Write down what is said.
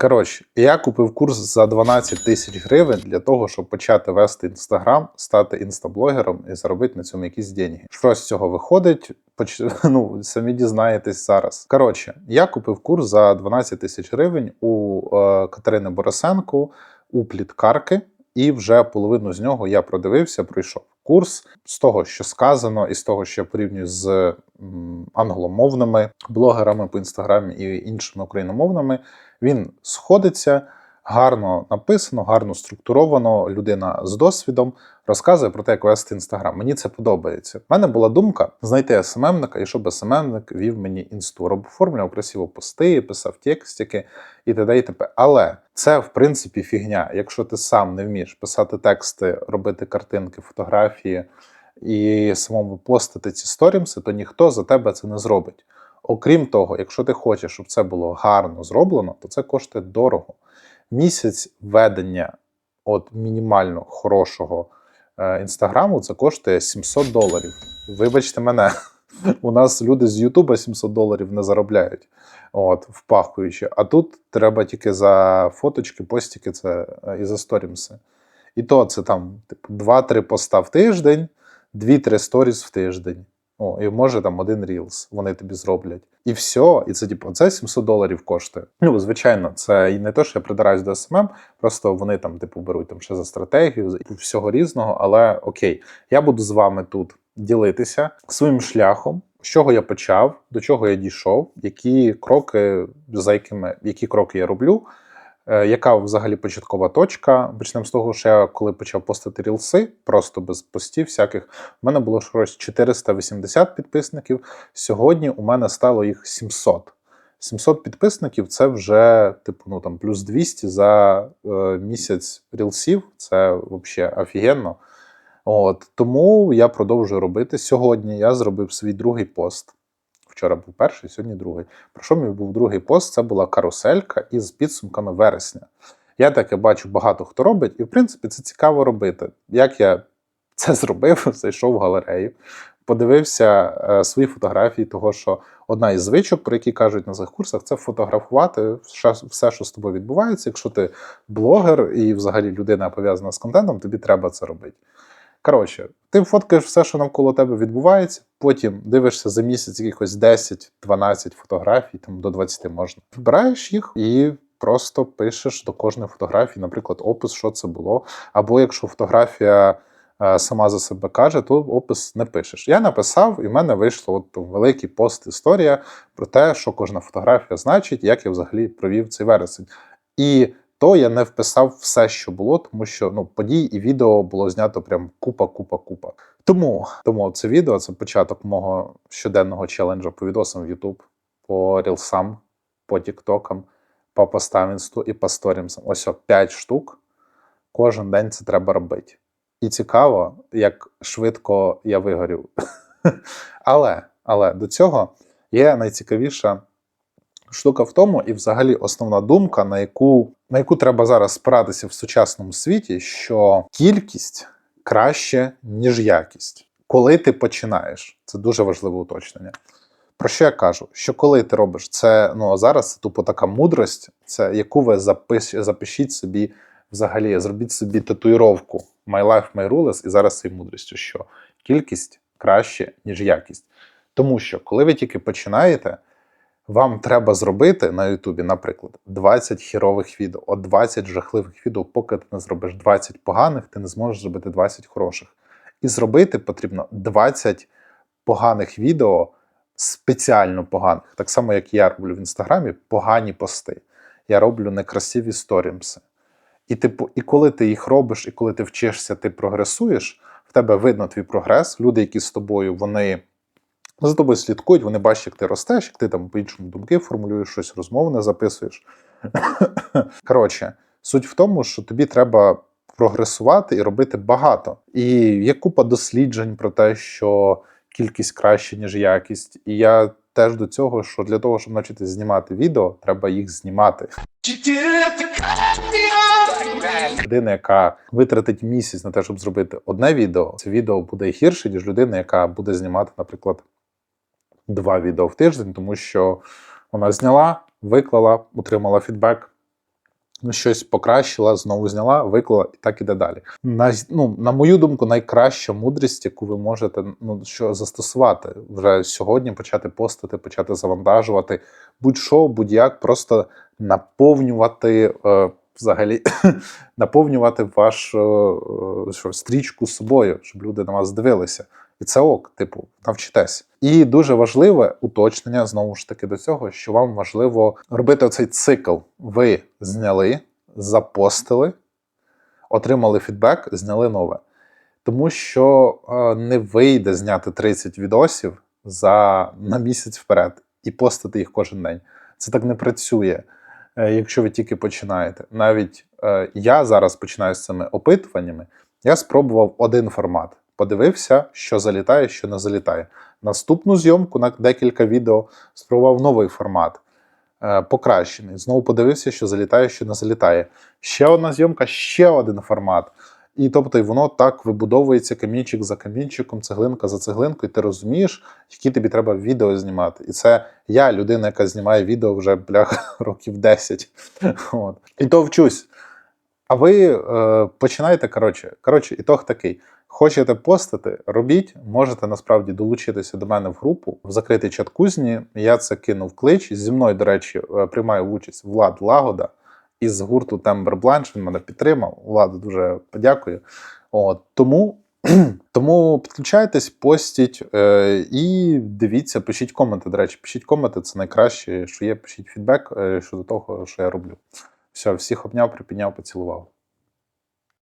Коротше, я купив курс за 12 тисяч гривень для того, щоб почати вести інстаграм, стати інстаблогером і заробити на цьому якісь деньги. Що з цього виходить? Поч... Ну, самі дізнаєтесь зараз. Коротше, я купив курс за 12 тисяч гривень у е, Катерини Борисенко у пліткарки, і вже половину з нього я продивився, пройшов курс з того, що сказано, і з того, що я порівнюю з англомовними блогерами по інстаграмі і іншими україномовними. Він сходиться, гарно написано, гарно структуровано. Людина з досвідом розказує про те, як вести інстаграм. Мені це подобається. У мене була думка знайти СММника, і щоб СММник вів мені інсту. Робив оформлював красиво пости, писав текстики і т.д. і т.п. Але це в принципі фігня. Якщо ти сам не вмієш писати тексти, робити картинки, фотографії і самому постити ці сторімси, то ніхто за тебе це не зробить. Окрім того, якщо ти хочеш, щоб це було гарно зроблено, то це коштує дорого. Місяць ведення от мінімально хорошого е, інстаграму це коштує 700 доларів. Вибачте мене, у нас люди з Ютуба 700 доларів не заробляють, от, впахуючи. А тут треба тільки за фоточки, постіки це е, і за сторімси. І то це там типу, 2-3 поста в тиждень, 2-3 сторіс в тиждень. О, і може там один рілс вони тобі зроблять. І все, і це типу, це 700 доларів коштує. Ну, звичайно, це і не те, що я придираюсь до СММ, просто вони там, типу, беруть там ще за стратегію, всього різного. Але окей, я буду з вами тут ділитися своїм шляхом, з чого я почав, до чого я дійшов, які кроки, за якими які кроки я роблю. Е, Яка взагалі початкова точка? Почнемо з того, що я коли почав постити рілси, просто без постів всяких, у мене було щось 480 підписників. Сьогодні у мене стало їх 700. 700 підписників це вже, типу, ну там плюс 200 за е, місяць рілсів. Це взагалі офігенно. От тому я продовжую робити. Сьогодні я зробив свій другий пост. Вчора був перший, сьогодні другий. Про що мій був другий пост? Це була каруселька із підсумками вересня. Я таке бачу, багато хто робить, і в принципі це цікаво робити. Як я це зробив, зайшов в галерею, подивився е, свої фотографії, того що одна із звичок, про які кажуть на цих курсах, це фотографувати все, що з тобою відбувається. Якщо ти блогер і взагалі людина пов'язана з контентом, тобі треба це робити. Коротше, ти фоткаєш все, що навколо тебе відбувається, потім дивишся за місяць якихось 10-12 фотографій, там до 20 можна. Вибираєш їх і просто пишеш до кожної фотографії, наприклад, опис, що це було. Або якщо фотографія е, сама за себе каже, то опис не пишеш. Я написав, і в мене вийшло от великий пост історія про те, що кожна фотографія значить, як я взагалі провів цей вересень. І то я не вписав все, що було, тому що ну, подій і відео було знято прям купа, купа, купа. Тому тому це відео це початок мого щоденного челенджу по відосам в YouTube, по рілсам, по тіктокам, по постам інсту і по сторімсам. Ось о 5 штук. Кожен день це треба робити. І цікаво, як швидко я вигорів. Але, але до цього є найцікавіша штука в тому, і взагалі основна думка, на яку на яку треба зараз спиратися в сучасному світі, що кількість краще, ніж якість. Коли ти починаєш, це дуже важливе уточнення. Про що я кажу? Що коли ти робиш це, ну зараз це тупо така мудрость, це яку ви запиш, запишіть собі взагалі, зробіть собі татуїровку My Life, My Rules, і зараз цією мудрістю, що кількість краще, ніж якість. Тому що, коли ви тільки починаєте, вам треба зробити на Ютубі, наприклад, 20 хірових відео, от 20 жахливих відео, поки ти не зробиш 20 поганих, ти не зможеш зробити 20 хороших. І зробити потрібно 20 поганих відео, спеціально поганих. Так само, як я роблю в інстаграмі, погані пости. Я роблю некрасиві сторімси. І, типу, і коли ти їх робиш, і коли ти вчишся, ти прогресуєш, в тебе видно твій прогрес. Люди, які з тобою, вони за тобою слідкують, вони бачать, як ти ростеш, як ти там по-іншому думки формулюєш, щось розмовне записуєш. Коротше, суть в тому, що тобі треба прогресувати і робити багато. І є купа досліджень про те, що кількість краще, ніж якість. І я теж до цього, що для того, щоб навчитися знімати відео, треба їх знімати. Людина, яка витратить місяць на те, щоб зробити одне відео, це відео буде гірше, ніж людина, яка буде знімати, наприклад, два відео в тиждень, тому що вона зняла, виклала, отримала фідбек, ну, щось покращила, знову зняла, виклала і так іде далі. На, ну, на мою думку, найкраща мудрість, яку ви можете ну, що застосувати вже сьогодні, почати постити, почати завантажувати, будь-що, будь-як, просто наповнювати. Е, Взагалі наповнювати вашу е, що, стрічку собою, щоб люди на вас дивилися. І це ок, типу, навчитесь. І дуже важливе уточнення знову ж таки до цього, що вам важливо робити оцей цикл. Ви зняли, запостили, отримали фідбек, зняли нове. Тому що е, не вийде зняти 30 відосів за на місяць вперед і постити їх кожен день. Це так не працює, е, якщо ви тільки починаєте. Навіть е, я зараз починаю з цими опитуваннями. Я спробував один формат, подивився, що залітає, що не залітає. Наступну зйомку на декілька відео спробував новий формат, е, покращений. Знову подивився, що залітає, що не залітає. Ще одна зйомка, ще один формат. І тобто і воно так вибудовується камінчик за камінчиком, цеглинка за цеглинкою, і ти розумієш, які тобі треба відео знімати. І це я, людина, яка знімає відео вже блях років 10. От. І то вчусь. А ви е, починаєте, коротше, коротше, ітог такий. Хочете постити, робіть, можете насправді долучитися до мене в групу в закритий чат кузні. Я це кинув клич. Зі мною, до речі, е, приймає участь Влад Лагода із гурту Tember Blanche. Він мене підтримав. Владу дуже подякую. От тому. Тому підключайтесь, постіть е, і дивіться, пишіть коменти. До речі, пишіть коменти, це найкраще, що є. Пишіть фідбек е, щодо того, що я роблю. Все, всіх обняв, припідняв, поцілував.